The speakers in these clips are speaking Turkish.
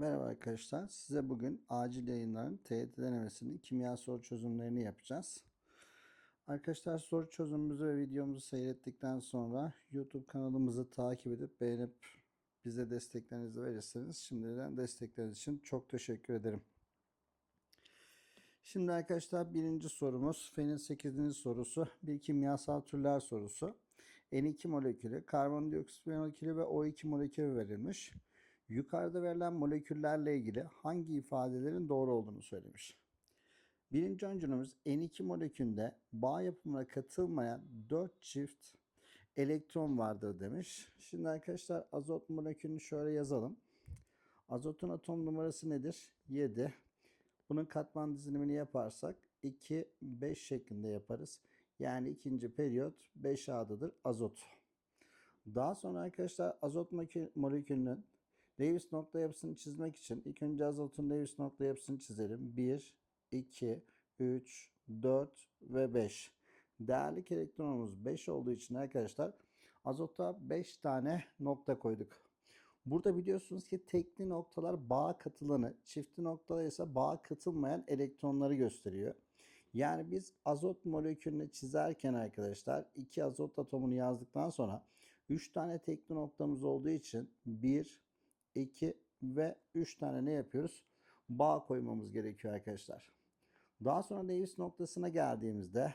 Merhaba arkadaşlar. Size bugün acil yayınların TYT denemesinin kimya soru çözümlerini yapacağız. Arkadaşlar soru çözümümüzü ve videomuzu seyrettikten sonra YouTube kanalımızı takip edip beğenip bize desteklerinizi verirseniz şimdiden destekleriniz için çok teşekkür ederim. Şimdi arkadaşlar birinci sorumuz Fen'in 8. sorusu bir kimyasal türler sorusu. N2 molekülü, karbondioksit molekülü ve O2 molekülü verilmiş. Yukarıda verilen moleküllerle ilgili hangi ifadelerin doğru olduğunu söylemiş. Birinci öncülümüz N2 molekülünde bağ yapımına katılmayan 4 çift elektron vardır demiş. Şimdi arkadaşlar azot molekülünü şöyle yazalım. Azotun atom numarası nedir? 7. Bunun katman dizilimini yaparsak 2, 5 şeklinde yaparız. Yani ikinci periyot 5A'dadır azot. Daha sonra arkadaşlar azot molekülünün Lewis nokta yapısını çizmek için ilk önce azotun Lewis nokta yapısını çizelim. 1, 2, 3, 4 ve 5. Değerli elektronumuz 5 olduğu için arkadaşlar azota 5 tane nokta koyduk. Burada biliyorsunuz ki tekli noktalar bağa katılanı, çiftli noktalar ise bağa katılmayan elektronları gösteriyor. Yani biz azot molekülünü çizerken arkadaşlar iki azot atomunu yazdıktan sonra 3 tane tekli noktamız olduğu için 1, 2 ve 3 tane ne yapıyoruz? Bağ koymamız gerekiyor arkadaşlar. Daha sonra Lewis noktasına geldiğimizde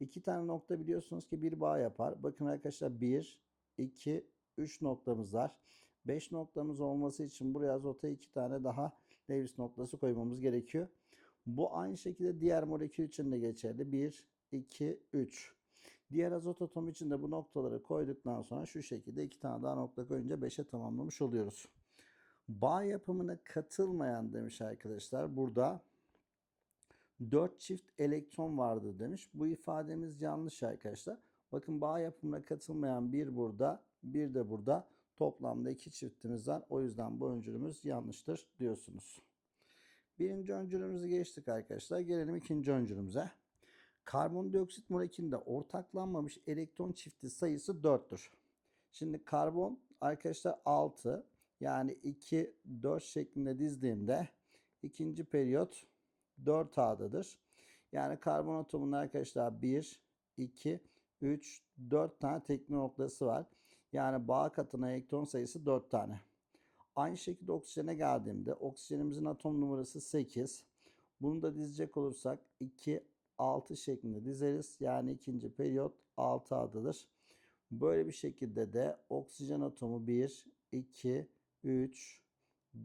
iki tane nokta biliyorsunuz ki bir bağ yapar. Bakın arkadaşlar 1, 2, 3 noktamız var. 5 noktamız olması için buraya azota 2 tane daha Lewis noktası koymamız gerekiyor. Bu aynı şekilde diğer molekül için de geçerli. 1, 2, 3. Diğer azot atomu için de bu noktaları koyduktan sonra şu şekilde iki tane daha nokta koyunca 5'e tamamlamış oluyoruz. Bağ yapımına katılmayan demiş arkadaşlar. Burada 4 çift elektron vardı demiş. Bu ifademiz yanlış arkadaşlar. Bakın bağ yapımına katılmayan bir burada, bir de burada. Toplamda iki çiftimiz var. O yüzden bu öncülümüz yanlıştır diyorsunuz. Birinci öncülümüzü geçtik arkadaşlar. Gelelim ikinci öncülümüze. Karbondioksit molekülünde ortaklanmamış elektron çifti sayısı 4'tür. Şimdi karbon arkadaşlar 6, yani 2, 4 şeklinde dizdiğimde ikinci periyot 4A'dadır. Yani karbon atomunun arkadaşlar 1, 2, 3, 4 tane tekli noktası var. Yani bağ katına elektron sayısı 4 tane. Aynı şekilde oksijene geldiğimde oksijenimizin atom numarası 8. Bunu da dizecek olursak 2, 6 şeklinde dizeriz. Yani ikinci periyot 6A'dadır. Böyle bir şekilde de oksijen atomu 1, 2, 3,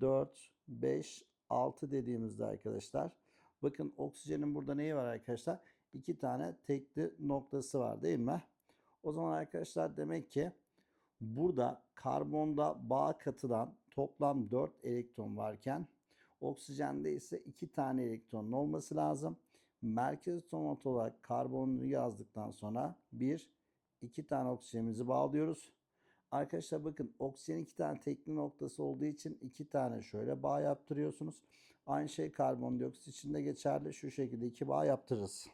4, 5, 6 dediğimizde arkadaşlar. Bakın oksijenin burada neyi var arkadaşlar? İki tane tekli noktası var değil mi? O zaman arkadaşlar demek ki burada karbonda bağ katılan toplam 4 elektron varken oksijende ise 2 tane elektronun olması lazım. Merkez atom olarak karbonu yazdıktan sonra 1, 2 tane oksijenimizi bağlıyoruz. Arkadaşlar bakın oksijen iki tane tekli noktası olduğu için iki tane şöyle bağ yaptırıyorsunuz. Aynı şey karbondioksit için de geçerli. Şu şekilde iki bağ yaptırırız.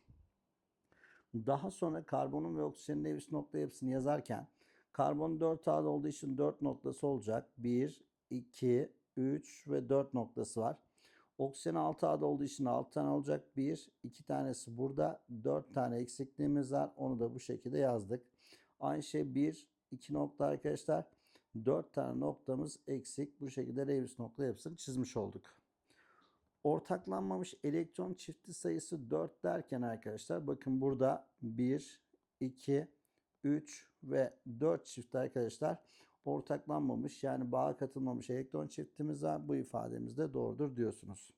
Daha sonra karbonun ve oksijenin Lewis nokta yapısını yazarken karbon 4 A'da olduğu için 4 noktası olacak. 1, 2, 3 ve 4 noktası var. Oksijen 6 A'da olduğu için 6 tane olacak. 1, 2 tanesi burada. 4 tane eksikliğimiz var. Onu da bu şekilde yazdık. Aynı şey 1, 2 nokta arkadaşlar. 4 tane noktamız eksik. Bu şekilde Lewis nokta yapısını çizmiş olduk. Ortaklanmamış elektron çifti sayısı 4 derken arkadaşlar bakın burada 1, 2, 3 ve 4 çift arkadaşlar ortaklanmamış yani bağa katılmamış elektron çiftimiz var. Bu ifademiz de doğrudur diyorsunuz.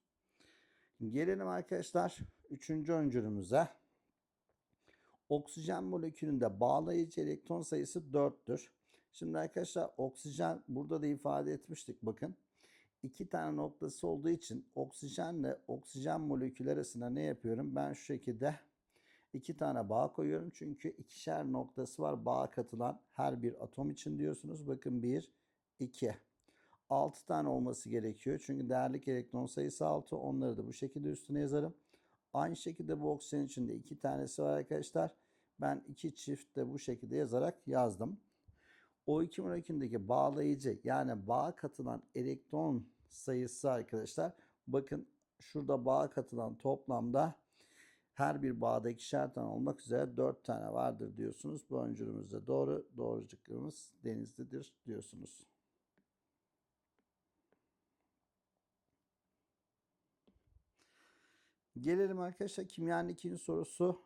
Gelelim arkadaşlar 3. öncülümüze. Oksijen molekülünde bağlayıcı elektron sayısı 4'tür. Şimdi arkadaşlar oksijen burada da ifade etmiştik bakın. İki tane noktası olduğu için oksijenle oksijen molekülü arasında ne yapıyorum? Ben şu şekilde iki tane bağ koyuyorum. Çünkü ikişer noktası var bağ katılan her bir atom için diyorsunuz. Bakın 1, 2. 6 tane olması gerekiyor. Çünkü değerlik elektron sayısı 6. Onları da bu şekilde üstüne yazarım. Aynı şekilde bu oksijen için de iki tanesi var arkadaşlar. Ben iki çift de bu şekilde yazarak yazdım. O2 molekülündeki bağlayıcı yani bağa katılan elektron sayısı arkadaşlar bakın şurada bağa katılan toplamda her bir bağda ikişer tane olmak üzere 4 tane vardır diyorsunuz. Bu öncülümüzde doğru. Doğru cıkkımız denizlidir diyorsunuz. Gelelim arkadaşlar kimyanın ikinci sorusu.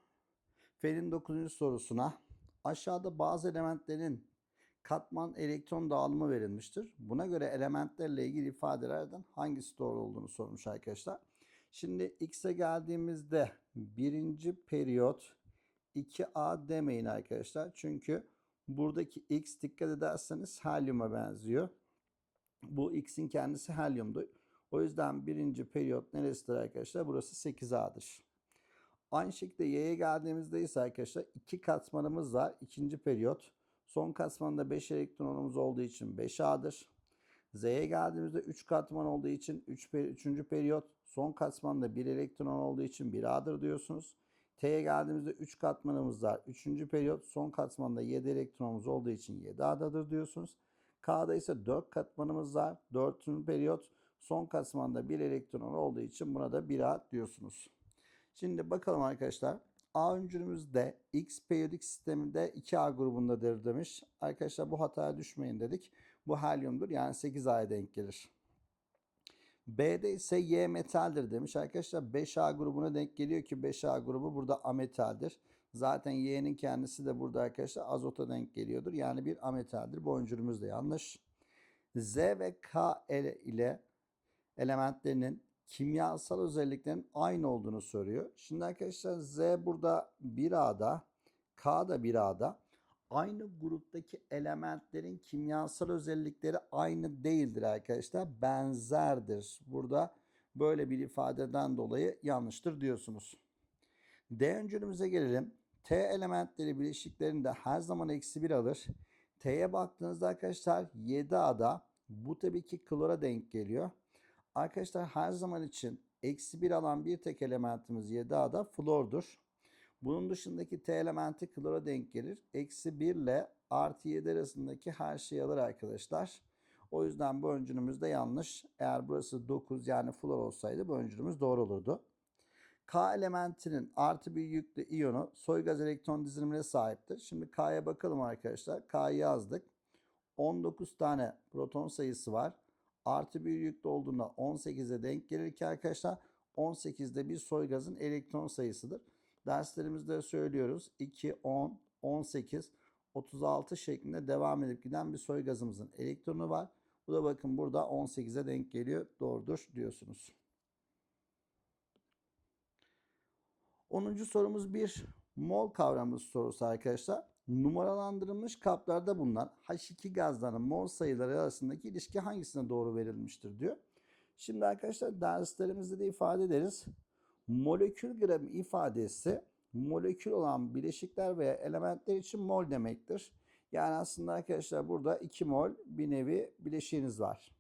Fen'in dokuzuncu sorusuna. Aşağıda bazı elementlerin katman elektron dağılımı verilmiştir. Buna göre elementlerle ilgili ifadelerden hangisi doğru olduğunu sormuş arkadaşlar. Şimdi x'e geldiğimizde birinci periyot 2a demeyin arkadaşlar. Çünkü buradaki x dikkat ederseniz helyuma benziyor. Bu x'in kendisi helyumdu. O yüzden birinci periyot neresidir arkadaşlar? Burası 8a'dır. Aynı şekilde y'ye geldiğimizde ise arkadaşlar iki katmanımız var. İkinci periyot. Son katmanda 5 elektronumuz olduğu için 5a'dır. Z'ye geldiğimizde 3 katman olduğu için 3 3. periyot. Son katmanda 1 elektron olduğu için 1a'dır diyorsunuz. T'ye geldiğimizde 3 katmanımız var. 3. periyot. Son katmanda 7 elektronumuz olduğu için 7a'dadır diyorsunuz. K'da ise 4 katmanımız var. 4. periyot. Son katmanda 1 elektron olduğu için buna da 1A diyorsunuz. Şimdi bakalım arkadaşlar. A öncülümüzde X periyodik sisteminde 2A grubundadır demiş. Arkadaşlar bu hataya düşmeyin dedik. Bu helyumdur yani 8A'ya denk gelir. B'de ise Y metaldir demiş. Arkadaşlar 5A grubuna denk geliyor ki 5A grubu burada ametaldir. Zaten Y'nin kendisi de burada arkadaşlar azota denk geliyordur. Yani bir ametaldir. Bu öncülümüz de yanlış. Z ve K ile elementlerinin kimyasal özelliklerin aynı olduğunu soruyor. Şimdi arkadaşlar Z burada 1A'da, K da 1A'da. Aynı gruptaki elementlerin kimyasal özellikleri aynı değildir arkadaşlar. Benzerdir. Burada böyle bir ifadeden dolayı yanlıştır diyorsunuz. D öncülümüze gelelim. T elementleri bileşiklerinde her zaman eksi 1 alır. T'ye baktığınızda arkadaşlar 7A'da bu tabii ki klora denk geliyor. Arkadaşlar her zaman için eksi 1 alan bir tek elementimiz 7A'da flordur. Bunun dışındaki T elementi klora denk gelir. Eksi 1 ile artı 7 arasındaki her şeyi alır arkadaşlar. O yüzden bu öncülümüz de yanlış. Eğer burası 9 yani flor olsaydı bu öncülümüz doğru olurdu. K elementinin artı bir yüklü iyonu soy gaz elektron dizilimine sahiptir. Şimdi K'ya bakalım arkadaşlar. K'yı yazdık. 19 tane proton sayısı var artı bir yüklü olduğunda 18'e denk gelir ki arkadaşlar 18'de bir soy gazın elektron sayısıdır. Derslerimizde söylüyoruz 2, 10, 18, 36 şeklinde devam edip giden bir soy gazımızın elektronu var. Bu da bakın burada 18'e denk geliyor. Doğrudur diyorsunuz. 10. sorumuz bir mol kavramı sorusu arkadaşlar. Numaralandırılmış kaplarda bulunan H2 gazlarının mol sayıları arasındaki ilişki hangisine doğru verilmiştir diyor. Şimdi arkadaşlar derslerimizde de ifade ederiz. Molekül gramı ifadesi molekül olan bileşikler veya elementler için mol demektir. Yani aslında arkadaşlar burada 2 mol bir nevi bileşiğiniz var.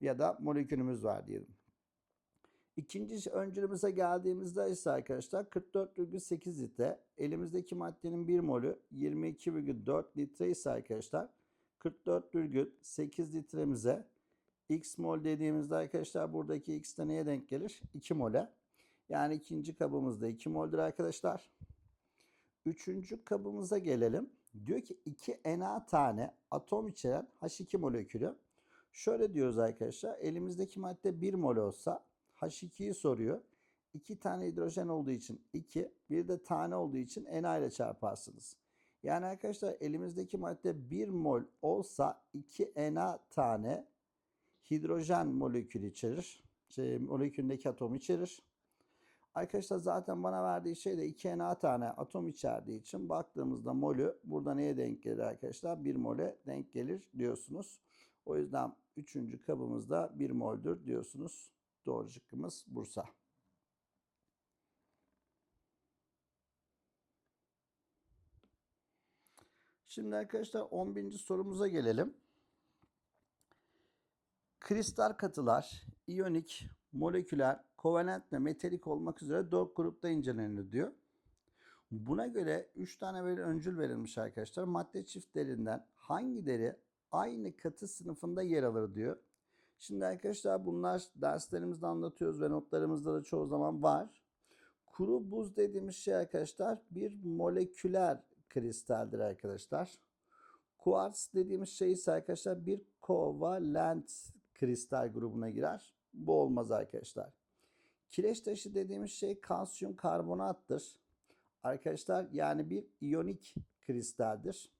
Ya da molekülümüz var diyelim. İkinci öncülümüze geldiğimizde ise arkadaşlar 44,8 litre. Elimizdeki maddenin 1 molü 22,4 litre ise arkadaşlar 44,8 litremize x mol dediğimizde arkadaşlar buradaki x de neye denk gelir? 2 mole. Yani ikinci kabımızda 2 mol'dur arkadaşlar. Üçüncü kabımıza gelelim. Diyor ki 2 Na tane atom içeren H2 molekülü. Şöyle diyoruz arkadaşlar. Elimizdeki madde 1 mol olsa H2'yi soruyor. 2 tane hidrojen olduğu için 2, bir de tane olduğu için Na ile çarparsınız. Yani arkadaşlar elimizdeki madde 1 mol olsa 2 Na tane hidrojen molekülü içerir. Şey, molekülündeki atom içerir. Arkadaşlar zaten bana verdiği şey de 2 Na tane atom içerdiği için baktığımızda molü burada neye denk gelir arkadaşlar? 1 mole denk gelir diyorsunuz. O yüzden 3. kabımızda 1 moldür diyorsunuz. Doğru şıkkımız Bursa. Şimdi arkadaşlar 11. sorumuza gelelim. Kristal katılar iyonik, moleküler, kovalent ve metalik olmak üzere 4 grupta incelenir diyor. Buna göre 3 tane böyle öncül verilmiş arkadaşlar. Madde çiftlerinden hangileri aynı katı sınıfında yer alır diyor. Şimdi arkadaşlar bunlar derslerimizde anlatıyoruz ve notlarımızda da çoğu zaman var. Kuru buz dediğimiz şey arkadaşlar bir moleküler kristaldir arkadaşlar. Kuarts dediğimiz şey ise arkadaşlar bir kovalent kristal grubuna girer. Bu olmaz arkadaşlar. Kireç taşı dediğimiz şey kalsiyum karbonattır. Arkadaşlar yani bir iyonik kristaldir.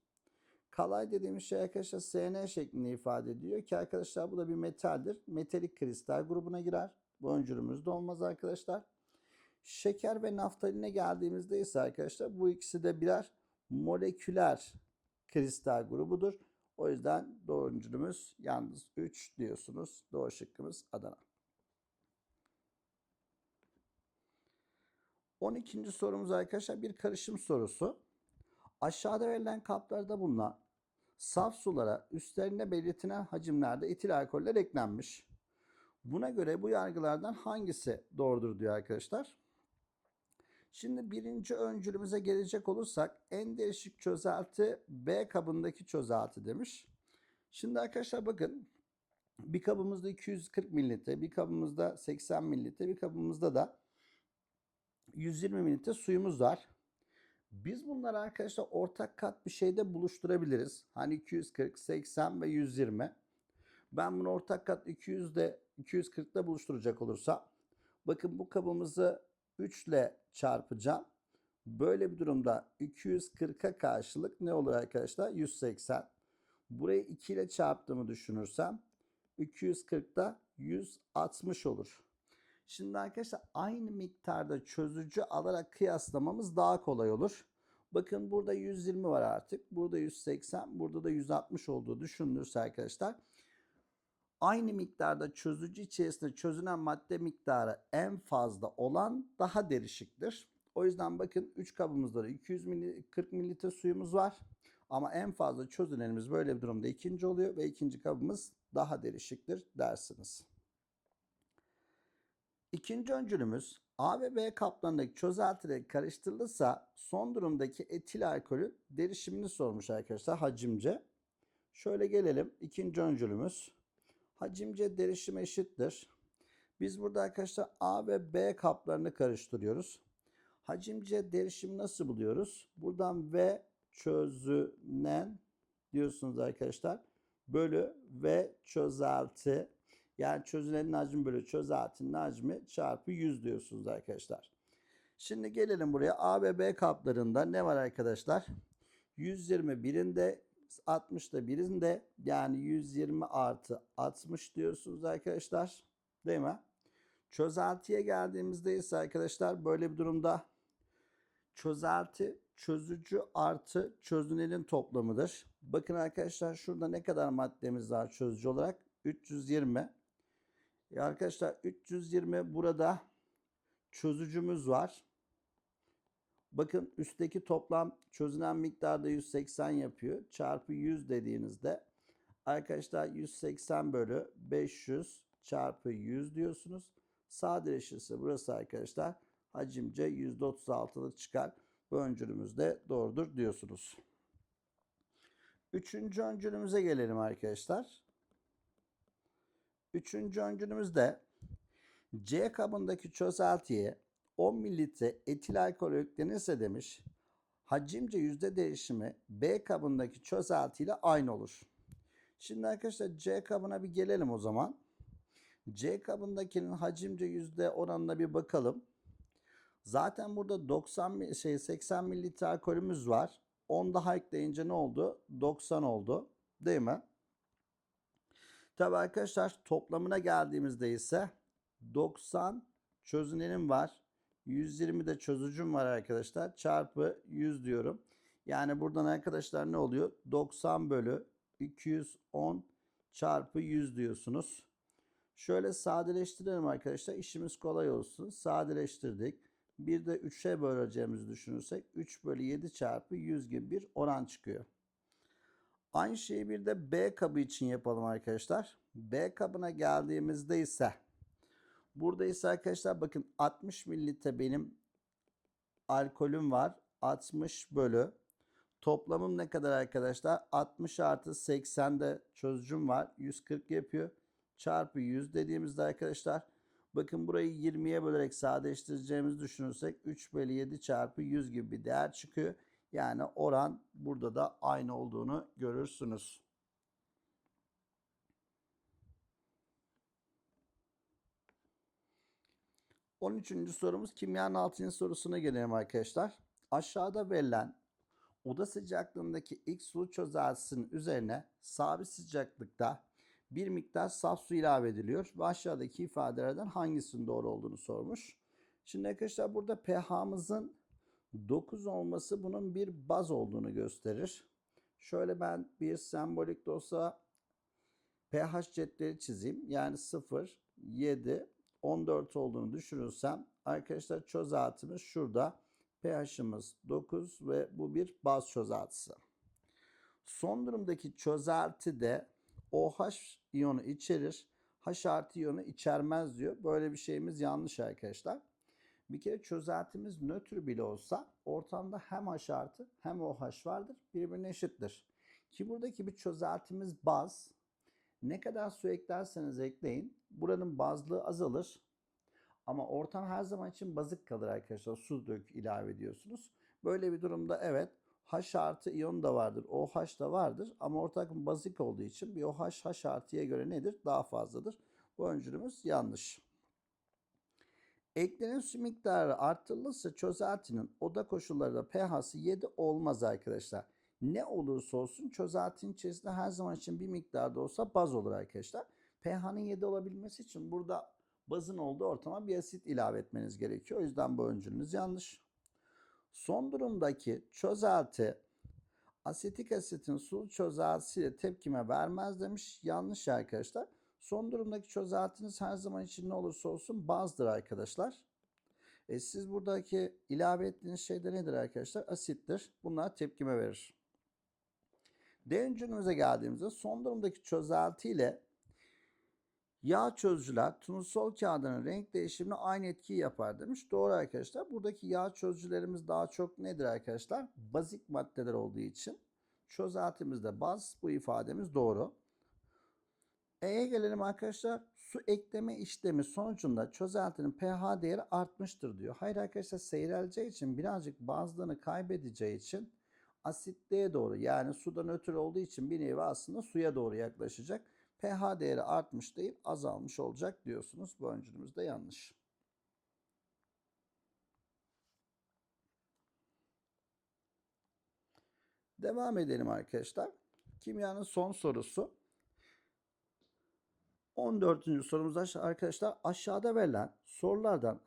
Kalay dediğimiz şey arkadaşlar SN şeklinde ifade ediyor ki arkadaşlar bu da bir metaldir. Metalik kristal grubuna girer. Bu öncülümüz de olmaz arkadaşlar. Şeker ve naftaline geldiğimizde ise arkadaşlar bu ikisi de birer moleküler kristal grubudur. O yüzden doğru yalnız 3 diyorsunuz. Doğru şıkkımız Adana. 12. sorumuz arkadaşlar bir karışım sorusu. Aşağıda verilen kaplarda bulunan saf sulara üstlerinde belirtilen hacimlerde etil alkoller eklenmiş. Buna göre bu yargılardan hangisi doğrudur diyor arkadaşlar. Şimdi birinci öncülümüze gelecek olursak en değişik çözelti B kabındaki çözelti demiş. Şimdi arkadaşlar bakın bir kabımızda 240 mililitre, bir kabımızda 80 mililitre, bir kabımızda da 120 mililitre suyumuz var. Biz bunları arkadaşlar ortak kat bir şeyde buluşturabiliriz. Hani 240, 80 ve 120. Ben bunu ortak kat 200'de 240'da buluşturacak olursam bakın bu kabımızı 3 ile çarpacağım. Böyle bir durumda 240'a karşılık ne olur arkadaşlar? 180. Burayı 2 ile çarptığımı düşünürsem 240'da 160 olur. Şimdi arkadaşlar aynı miktarda çözücü alarak kıyaslamamız daha kolay olur. Bakın burada 120 var artık. Burada 180, burada da 160 olduğu düşünülürse arkadaşlar aynı miktarda çözücü içerisinde çözünen madde miktarı en fazla olan daha derişiktir. O yüzden bakın 3 kabımızda da 240 mililitre suyumuz var. Ama en fazla çözünenimiz böyle bir durumda ikinci oluyor ve ikinci kabımız daha derişiktir dersiniz. İkinci öncülümüz A ve B kaplarındaki çözeltileri karıştırılırsa son durumdaki etil alkolün derişimini sormuş arkadaşlar hacimce. Şöyle gelelim ikinci öncülümüz. Hacimce derişim eşittir. Biz burada arkadaşlar A ve B kaplarını karıştırıyoruz. Hacimce derişimi nasıl buluyoruz? Buradan V çözünen diyorsunuz arkadaşlar. Bölü V çözelti yani çözünenin hacmi bölü çözeltinin hacmi çarpı 100 diyorsunuz arkadaşlar. Şimdi gelelim buraya. A ve B kaplarında ne var arkadaşlar? 120 birinde 60 da birinde yani 120 artı 60 diyorsunuz arkadaşlar. Değil mi? Çözeltiye geldiğimizde ise arkadaşlar böyle bir durumda çözelti çözücü artı çözünenin toplamıdır. Bakın arkadaşlar şurada ne kadar maddemiz var çözücü olarak? 320. E arkadaşlar 320 burada çözücümüz var. Bakın üstteki toplam çözünen miktarda 180 yapıyor. Çarpı 100 dediğinizde arkadaşlar 180 bölü 500 çarpı 100 diyorsunuz. Sadeleşirse burası arkadaşlar hacimce %36'lık çıkar. Bu öncülümüz de doğrudur diyorsunuz. Üçüncü öncülümüze gelelim arkadaşlar. Üçüncü öncülümüzde C kabındaki çözeltiye 10 mililitre etil alkol eklenirse demiş. Hacimce yüzde değişimi B kabındaki çözelti ile aynı olur. Şimdi arkadaşlar C kabına bir gelelim o zaman. C kabındakinin hacimce yüzde oranına bir bakalım. Zaten burada 90 şey 80 mililitre alkolümüz var. 10 daha ekleyince ne oldu? 90 oldu. Değil mi? Tabi arkadaşlar toplamına geldiğimizde ise 90 çözünenim var. 120 de çözücüm var arkadaşlar. Çarpı 100 diyorum. Yani buradan arkadaşlar ne oluyor? 90 bölü 210 çarpı 100 diyorsunuz. Şöyle sadeleştirelim arkadaşlar. İşimiz kolay olsun. Sadeleştirdik. Bir de 3'e böleceğimizi düşünürsek 3 bölü 7 çarpı 100 gibi bir oran çıkıyor. Aynı şeyi bir de B kabı için yapalım arkadaşlar. B kabına geldiğimizde ise burada ise arkadaşlar bakın 60 mililitre benim alkolüm var. 60 bölü toplamım ne kadar arkadaşlar? 60 artı 80'de çözücüm var. 140 yapıyor. Çarpı 100 dediğimizde arkadaşlar bakın burayı 20'ye bölerek sadeleştireceğimizi düşünürsek 3 bölü 7 çarpı 100 gibi bir değer çıkıyor. Yani oran burada da aynı olduğunu görürsünüz. On üçüncü sorumuz kimyanın 6. sorusuna gelelim arkadaşlar. Aşağıda verilen oda sıcaklığındaki X su çözeltisinin üzerine sabit sıcaklıkta bir miktar saf su ilave ediliyor ve aşağıdaki ifadelerden hangisinin doğru olduğunu sormuş. Şimdi arkadaşlar burada pH'mızın 9 olması bunun bir baz olduğunu gösterir. Şöyle ben bir sembolik de olsa pH cetveli çizeyim. Yani 0, 7, 14 olduğunu düşünürsem arkadaşlar çözeltimiz şurada. pH'imiz 9 ve bu bir baz çözeltisi. Son durumdaki çözelti de OH iyonu içerir. H artı iyonu içermez diyor. Böyle bir şeyimiz yanlış arkadaşlar. Bir kere çözeltimiz nötr bile olsa ortamda hem H artı hem OH vardır. Birbirine eşittir. Ki buradaki bir çözeltimiz baz. Ne kadar su eklerseniz ekleyin. Buranın bazlığı azalır. Ama ortam her zaman için bazık kalır arkadaşlar. Su dök ilave ediyorsunuz. Böyle bir durumda evet H artı iyon da vardır. OH da vardır. Ama ortak bazik olduğu için bir OH H artıya göre nedir? Daha fazladır. Bu öncülümüz yanlış. Eklenen su miktarı arttırılırsa çözeltinin oda koşullarında pH'si 7 olmaz arkadaşlar. Ne olursa olsun çözeltinin içerisinde her zaman için bir miktarda olsa baz olur arkadaşlar. pH'nin 7 olabilmesi için burada bazın olduğu ortama bir asit ilave etmeniz gerekiyor. O yüzden bu öncülünüz yanlış. Son durumdaki çözelti asetik asitin sulu çözeltisiyle tepkime vermez demiş. Yanlış arkadaşlar. Son durumdaki çözeltiniz her zaman için ne olursa olsun bazdır arkadaşlar. E siz buradaki ilave ettiğiniz şey de nedir arkadaşlar? Asittir. Bunlar tepkime verir. D geldiğimizde son durumdaki çözelti ile Yağ çözücüler turnusol kağıdının renk değişimine aynı etkiyi yapar demiş. Doğru arkadaşlar. Buradaki yağ çözücülerimiz daha çok nedir arkadaşlar? Bazik maddeler olduğu için çözeltimizde baz bu ifademiz doğru. E'ye gelelim arkadaşlar. Su ekleme işlemi sonucunda çözeltinin pH değeri artmıştır diyor. Hayır arkadaşlar seyreleceği için birazcık bazlığını kaybedeceği için asitliğe doğru yani suda nötr olduğu için bir nevi aslında suya doğru yaklaşacak pH değeri artmış değil azalmış olacak diyorsunuz. Bu öncülümüz de yanlış. Devam edelim arkadaşlar. Kimyanın son sorusu. 14. sorumuz arkadaşlar aşağıda verilen sorulardan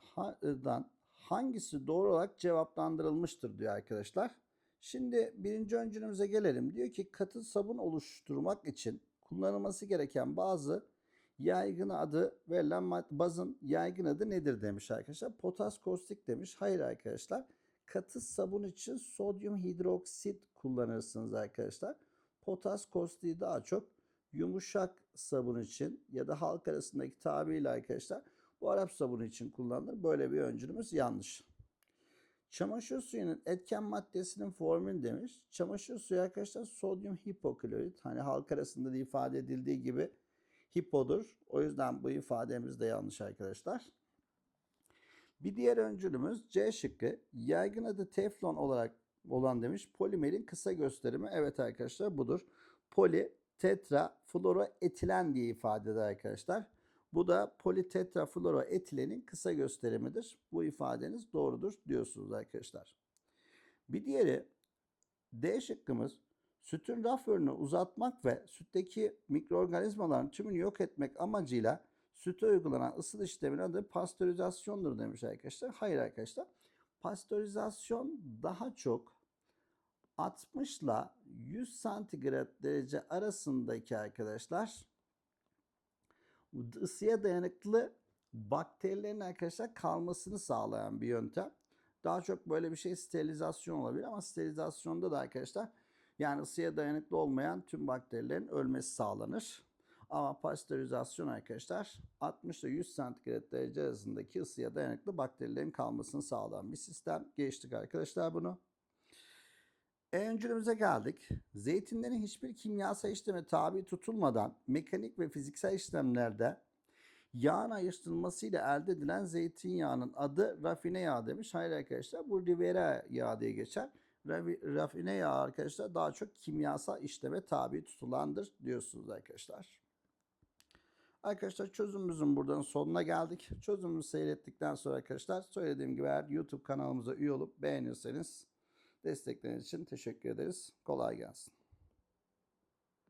hangisi doğru olarak cevaplandırılmıştır diyor arkadaşlar. Şimdi birinci öncülümüze gelelim. Diyor ki katı sabun oluşturmak için kullanılması gereken bazı yaygın adı verilen bazın yaygın adı nedir demiş arkadaşlar. Potas kostik demiş. Hayır arkadaşlar. Katı sabun için sodyum hidroksit kullanırsınız arkadaşlar. Potas kostiği daha çok yumuşak sabun için ya da halk arasındaki tabiriyle arkadaşlar bu Arap sabunu için kullanılır. Böyle bir öncülümüz yanlış. Çamaşır suyunun etken maddesinin formülü demiş. Çamaşır suyu arkadaşlar sodyum hipoklorit. Hani halk arasında da ifade edildiği gibi hipodur. O yüzden bu ifademiz de yanlış arkadaşlar. Bir diğer öncülümüz C şıkkı. Yaygın adı teflon olarak olan demiş. Polimerin kısa gösterimi. Evet arkadaşlar budur. Poli tetra fluoroetilen diye ifade eder arkadaşlar. Bu da politetrafluoroetilenin kısa gösterimidir. Bu ifadeniz doğrudur diyorsunuz arkadaşlar. Bir diğeri D şıkkımız sütün raf ömrünü uzatmak ve sütteki mikroorganizmaların tümünü yok etmek amacıyla süte uygulanan ısıl işlemin adı pastörizasyondur demiş arkadaşlar. Hayır arkadaşlar. Pastörizasyon daha çok 60 ile 100 santigrat derece arasındaki arkadaşlar ısıya dayanıklı bakterilerin arkadaşlar kalmasını sağlayan bir yöntem. Daha çok böyle bir şey sterilizasyon olabilir ama sterilizasyonda da arkadaşlar yani ısıya dayanıklı olmayan tüm bakterilerin ölmesi sağlanır. Ama pastörizasyon arkadaşlar 60 ile 100 santigrat derece arasındaki ısıya dayanıklı bakterilerin kalmasını sağlayan bir sistem. Geçtik arkadaşlar bunu. Öncülümüze geldik. Zeytinlerin hiçbir kimyasal işleme tabi tutulmadan mekanik ve fiziksel işlemlerde yağın ayrıştırılmasıyla elde edilen zeytinyağının adı rafine yağ demiş. Hayır arkadaşlar bu Rivera yağı diye geçer. Rafine yağı arkadaşlar daha çok kimyasal işleme tabi tutulandır diyorsunuz arkadaşlar. Arkadaşlar çözümümüzün buradan sonuna geldik. Çözümümüzü seyrettikten sonra arkadaşlar söylediğim gibi eğer YouTube kanalımıza üye olup beğenirseniz destekleriniz için teşekkür ederiz. Kolay gelsin.